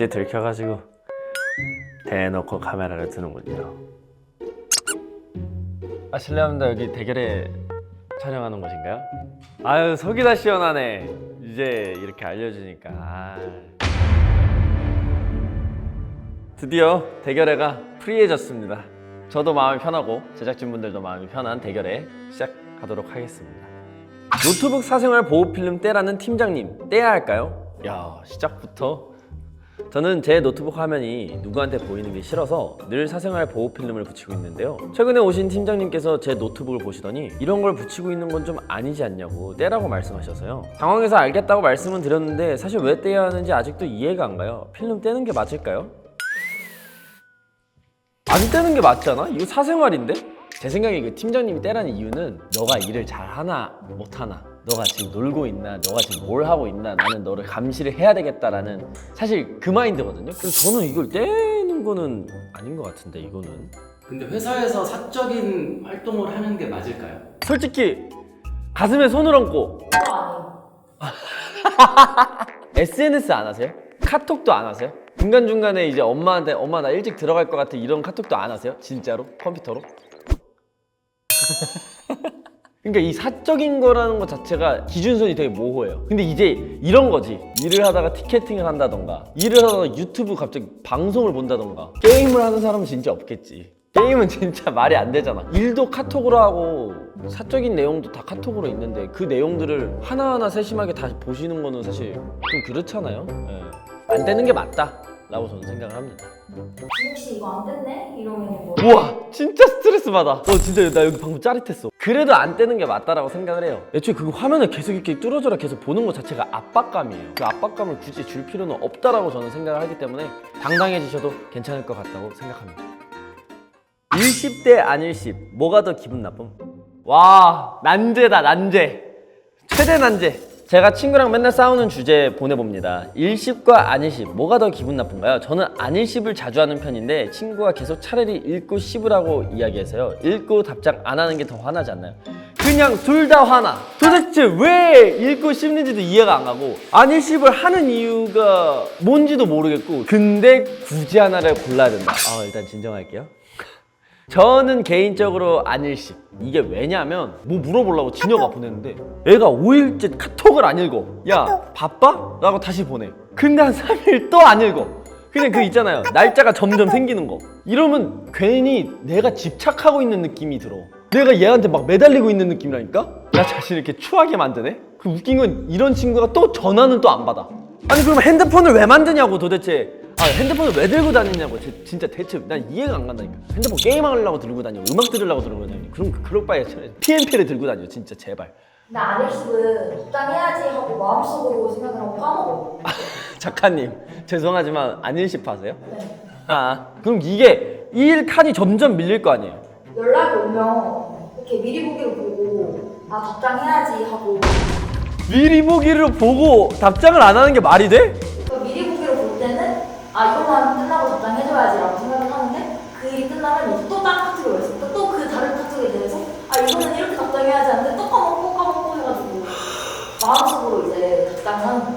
이제 들켜가지고 대놓고 카메라를 드는군요. 아 실례합니다. 여기 대결에 촬영하는 곳인가요? 아유 속이 다 시원하네. 이제 이렇게 알려주니까. 아. 드디어 대결회가 프리해졌습니다. 저도 마음이 편하고 제작진분들도 마음이 편한 대결회 시작하도록 하겠습니다. 노트북 사생활 보호 필름 떼라는 팀장님 떼야 할까요? 야 시작부터 저는 제 노트북 화면이 누구한테 보이는 게 싫어서 늘 사생활 보호 필름을 붙이고 있는데요. 최근에 오신 팀장님께서 제 노트북을 보시더니 이런 걸 붙이고 있는 건 좀 아니지 않냐고 떼라고 말씀하셔서요. 당황해서 알겠다고 말씀은 드렸는데 사실 왜 떼야 하는지 아직도 이해가 안 가요. 필름 떼는 게 맞을까요? 안 떼는 게 맞잖아? 이거 사생활인데? 제 생각에 그 팀장님이 떼라는 이유는 너가 일을 잘 하나 못 하나 너가 지금 놀고 있나 너가 지금 뭘 하고 있나 나는 너를 감시를 해야 되겠다라는 사실 그 마인드거든요 그래서 저는 이걸 떼는 거는 아닌 것 같은데 이거는 근데 회사에서 사적인 활동을 하는 게 맞을까요? 솔직히 가슴에 손을 얹고 SNS 안 하세요? 카톡도 안 하세요? 중간중간에 이제 엄마한테 엄마 나 일찍 들어갈 것 같아 이런 카톡도 안 하세요? 진짜로? 컴퓨터로? 그러니까 이 사적인 거라는 것 자체가 기준선이 되게 모호해요. 근데 이제 이런 거지. 일을 하다가 티켓팅을 한다던가, 일을 하다가 유튜브 갑자기 방송을 본다던가, 게임을 하는 사람은 진짜 없겠지. 게임은 진짜 말이 안 되잖아. 일도 카톡으로 하고 사적인 내용도 다 카톡으로 있는데 그 내용들을 하나하나 세심하게 다 보시는 거는 사실 좀 그렇잖아요. 예. 안 되는 게 맞다 라고 저는 생각을 합니다. 혹시 이거 안 됐네? 이러면 뭐 우와 진짜 스트레스 받아. 어 진짜 나 여기 방금 짜릿했어. 그래도 안 떼는 게 맞다라고 생각을 해요. 애초에 그 화면을 계속 이렇게 뚫어져라 계속 보는 것 자체가 압박감이에요. 그 압박감을 굳이 줄 필요는 없다라고 저는 생각을 하기 때문에 당당해지셔도 괜찮을 것 같다고 생각합니다. 일십 대 안일십 뭐가 더 기분 나쁨? 와 난제다 난제. 최대 난제 제가 친구랑 맨날 싸우는 주제 보내봅니다. 일십과 안일십 뭐가 더 기분 나쁜가요? 저는 안일십을 자주 하는 편인데 친구가 계속 차라리 읽고 씹으라고 이야기해서요. 읽고 답장 안 하는 게 더 화나지 않나요? 그냥 둘 다 화나. 도대체 왜 읽고 씹는지도 이해가 안 가고 안일십을 하는 이유가 뭔지도 모르겠고 근데 굳이 하나를 골라야 된다. 아 일단 진정할게요. 저는 개인적으로 안일십 이게 왜냐면 뭐 물어보려고 진혁아 보냈는데 애가 5일째 카톡을 안 읽어. 야 바빠? 라고 다시 보내. 근데 한 3일 또 안 읽어. 그냥 그 있잖아요. 날짜가 점점 생기는 거. 이러면 괜히 내가 집착하고 있는 느낌이 들어. 내가 얘한테 막 매달리고 있는 느낌이라니까? 나 자신을 이렇게 추하게 만드네? 그 웃긴 건 이런 친구가 또 전화는 또 안 받아. 아니 그럼 핸드폰을 왜 만드냐고 도대체 아 핸드폰을 왜 들고 다니냐고. 제- 진짜 대체 난 이해가 안 간다니까. 핸드폰 게임하려고 들고 다녀 음악 들으려고 들고 다녀 그럼 그럴 바에 PMP를 들고 다녀 진짜 제발. 근데 안일식은 적당해야지 하고 마음속으로 생각을 하고 까먹어. 작가님 죄송하지만 안일십 하세요? 네. 아 그럼 이게 이일 칸이 점점 밀릴 거 아니에요? 연락이 오면 이렇게 미리 보기로 보고 아 적당해야지 하고. 미리 보기를 보고 답장을 안 하는 게 말이 돼? 아 이것만 끝나고 적당해줘야지라고 생각을 하는데 그 일이 끝나면 또 다른 카톡이 왔어 또그 다른 카톡에 대해서 아 이거는 이렇게 적당해야지 하는데 또 까먹고 까먹고 해가지고 마음속으로 이제 적당하는 거야.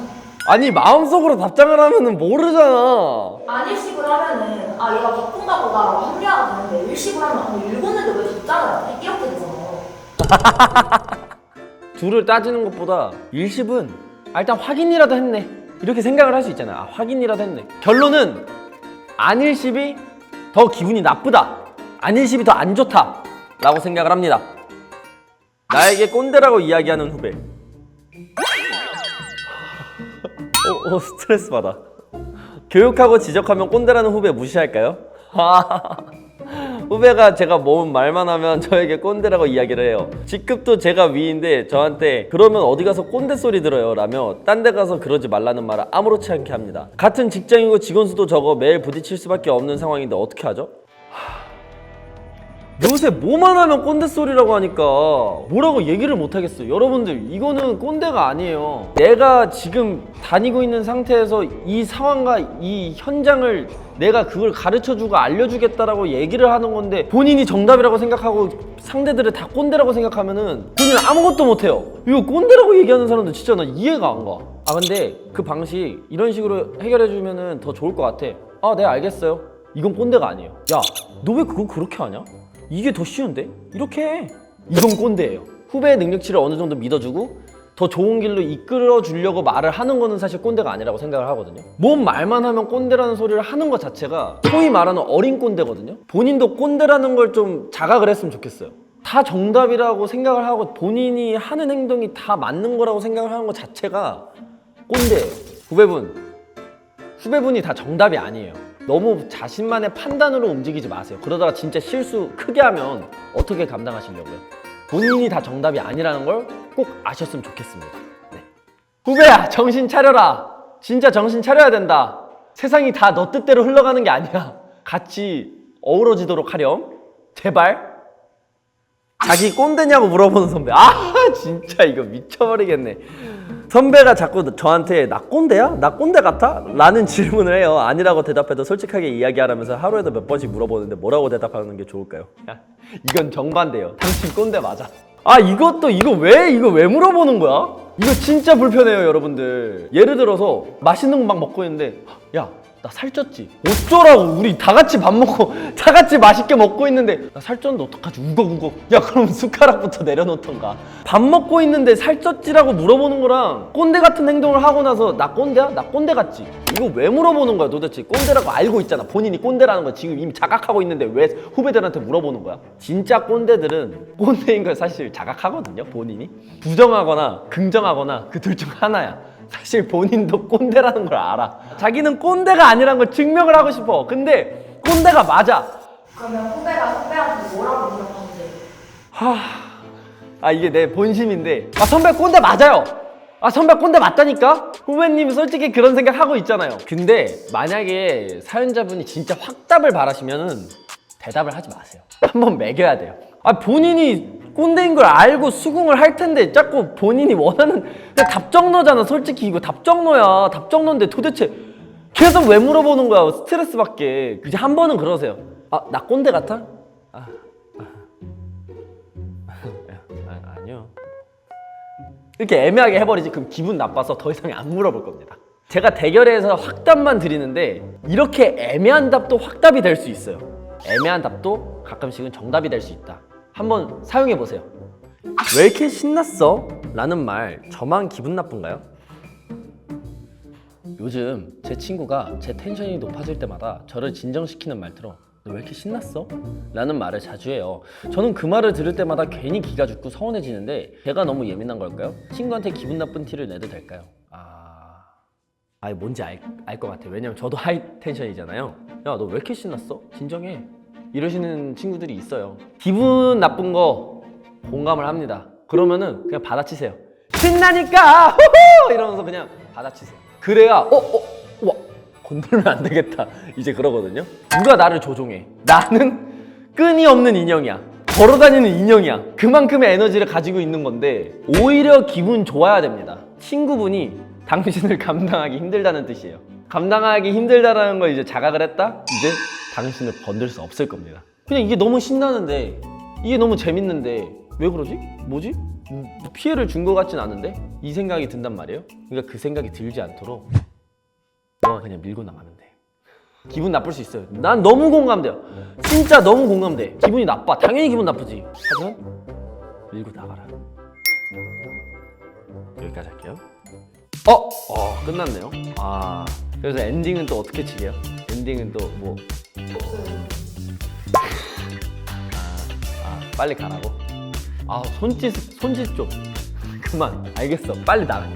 아니 마음속으로 답장을 하면은 모르잖아. 안일식을 하면은 아 얘가 바쁜가 보다라고 합리화가 되는데 일식을 하면 아 읽었는데 왜 답장을 안 해? 이렇게 되잖아. 둘을 따지는 것보다 일십은 아, 일단 확인이라도 했네 이렇게 생각을 할 수 있잖아 아, 확인이라도 했네. 결론은 안일십이 더 기분이 나쁘다. 안일십이 더 안 좋다. 라고 생각을 합니다. 나에게 꼰대라고 이야기하는 후배. 어, 어 스트레스 받아. 교육하고 지적하면 꼰대라는 후배 무시할까요? 후배가 제가 모은 말만 하면 저에게 꼰대라고 이야기를 해요. 직급도 제가 위인데 저한테 그러면 어디 가서 꼰대 소리 들어요 라며 딴 데 가서 그러지 말라는 말을 아무렇지 않게 합니다. 같은 직장이고 직원 수도 적어 매일 부딪힐 수밖에 없는 상황인데 어떻게 하죠? 요새 뭐만 하면 꼰대 소리라고 하니까 뭐라고 얘기를 못 하겠어요. 여러분들 이거는 꼰대가 아니에요. 내가 지금 다니고 있는 상태에서 이 상황과 이 현장을 내가 그걸 가르쳐 주고 알려주겠다라고 얘기를 하는 건데 본인이 정답이라고 생각하고 상대들을 다 꼰대라고 생각하면은 본인은 아무것도 못 해요. 이거 꼰대라고 얘기하는 사람들 진짜 나 이해가 안 가. 아 근데 그 방식 이런 식으로 해결해 주면은 더 좋을 것 같아 아 네 알겠어요 이건 꼰대가 아니에요 야 너 왜 그거 그렇게 하냐? 이게 더 쉬운데? 이렇게 해 이건 꼰대예요 후배의 능력치를 어느 정도 믿어주고 더 좋은 길로 이끌어 주려고 말을 하는 거는 사실 꼰대가 아니라고 생각을 하거든요. 뭔 말만 하면 꼰대라는 소리를 하는 것 자체가 소위 말하는 어린 꼰대거든요. 본인도 꼰대라는 걸 좀 자각을 했으면 좋겠어요. 다 정답이라고 생각을 하고 본인이 하는 행동이 다 맞는 거라고 생각을 하는 것 자체가 꼰대예요. 후배분, 후배분이 다 정답이 아니에요. 너무 자신만의 판단으로 움직이지 마세요. 그러다가 진짜 실수 크게 하면 어떻게 감당하시려고요? 본인이 다 정답이 아니라는 걸 꼭 아셨으면 좋겠습니다. 네. 후배야, 정신 차려라. 진짜 정신 차려야 된다. 세상이 다 너 뜻대로 흘러가는 게 아니야. 같이 어우러지도록 하렴. 제발. 자기 꼰대냐고 물어보는 선배. 아, 진짜 이거 미쳐버리겠네. 선배가 자꾸 저한테 나 꼰대야? 나 꼰대 같아? 라는 질문을 해요. 아니라고 대답해도 솔직하게 이야기하라면서 하루에도 몇 번씩 물어보는데 뭐라고 대답하는 게 좋을까요? 야, 이건 정반대예요. 당신 꼰대 맞아. 아, 이것도 이거 왜 이거 왜 물어보는 거야? 이거 진짜 불편해요, 여러분들. 예를 들어서 맛있는 거 막 먹고 있는데 야, 나 살쪘지? 어쩌라고. 우리 다 같이 밥 먹고 다 같이 맛있게 먹고 있는데. 나 살쪘는데 어떡하지? 우걱우걱. 야 그럼 숟가락부터 내려놓던가. 밥 먹고 있는데 살쪘지라고 물어보는 거랑 꼰대 같은 행동을 하고 나서 나 꼰대야? 나 꼰대 같지? 이거 왜 물어보는 거야 도대체? 꼰대라고 알고 있잖아. 본인이 꼰대라는 거 지금 이미 자각하고 있는데 왜 후배들한테 물어보는 거야? 진짜 꼰대들은 꼰대인 걸 사실 자각하거든요 본인이. 부정하거나 긍정하거나 그 둘 중 하나야 사실 본인도 꼰대라는 걸 알아. 자기는 꼰대가 아니라는 걸 증명을 하고 싶어. 근데 꼰대가 맞아. 그러면 후배가 선배한테 뭐라고 물어봤는데 하... 아 이게 내 본심인데 아 선배 꼰대 맞아요. 아 선배 꼰대 맞다니까? 후배님 솔직히 그런 생각 하고 있잖아요. 근데 만약에 사연자분이 진짜 확답을 바라시면은 대답을 하지 마세요. 한번 매겨야 돼요. 아 본인이 꼰대인 걸 알고 수긍을 할 텐데 자꾸 본인이 원하는 그냥 답정너잖아. 솔직히 이거 답정너야. 답정너인데 도대체 계속 왜 물어보는 거야? 스트레스 받게. 이제 한 번은 그러세요. 아 나 꼰대 같아? 아, 아 아니요. 이렇게 애매하게 해버리지 그럼 기분 나빠서 더 이상 안 물어볼 겁니다. 제가 대결에서 확답만 드리는데 이렇게 애매한 답도 확답이 될 수 있어요. 애매한 답도 가끔씩은 정답이 될 수 있다. 한번 사용해 보세요. 왜 이렇게 신났어? 라는 말 저만 기분 나쁜가요? 요즘 제 친구가 제 텐션이 높아질 때마다 저를 진정시키는 말처럼 너왜 이렇게 신났어? 라는 말을 자주 해요. 저는 그 말을 들을 때마다 괜히 기가 죽고 서운해지는데 제가 너무 예민한 걸까요? 친구한테 기분 나쁜 티를 내도 될까요? 아... 아니 뭔지 알 것 같아. 왜냐면 저도 하이 텐션이잖아요. 야 너 왜 이렇게 신났어? 진정해. 이러시는 친구들이 있어요. 기분 나쁜 거 공감을 합니다. 그러면은 그냥 받아치세요. 신나니까 후후 이러면서 그냥 받아치세요. 그래야 어 어, 와 건들면 안 되겠다. 이제 그러거든요. 누가 나를 조종해? 나는 끈이 없는 인형이야. 걸어다니는 인형이야. 그만큼의 에너지를 가지고 있는 건데 오히려 기분 좋아야 됩니다. 친구분이 당신을 감당하기 힘들다는 뜻이에요. 감당하기 힘들다라는 걸 이제 자각을 했다? 이제 당신을 건들 수 없을 겁니다. 그냥 이게 너무 신나는데 이게 너무 재밌는데 왜 그러지? 뭐지? 음, 피해를 준 것 같진 않은데 이 생각이 든단 말이에요. 그러니까 그 생각이 들지 않도록 너가 그냥 밀고 나가면 돼. 기분 나쁠 수 있어요. 난 너무 공감돼요. 진짜 너무 공감돼. 기분이 나빠. 당연히 기분 나쁘지. 하지만 밀고 나가라. 여기까지 할게요. 어, 어 끝났네요. 아 그래서 엔딩은 또 어떻게 치게요? 엔딩은 또 뭐? 아, 아 빨리 가라고? 아 손짓 손짓 좀 그만 알겠어 빨리 나갈게.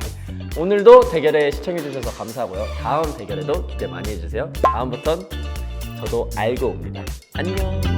오늘도 대결에 시청해주셔서 감사하고요. 다음 대결에도 기대 많이 해주세요. 다음부턴 저도 알고 옵니다. 안녕.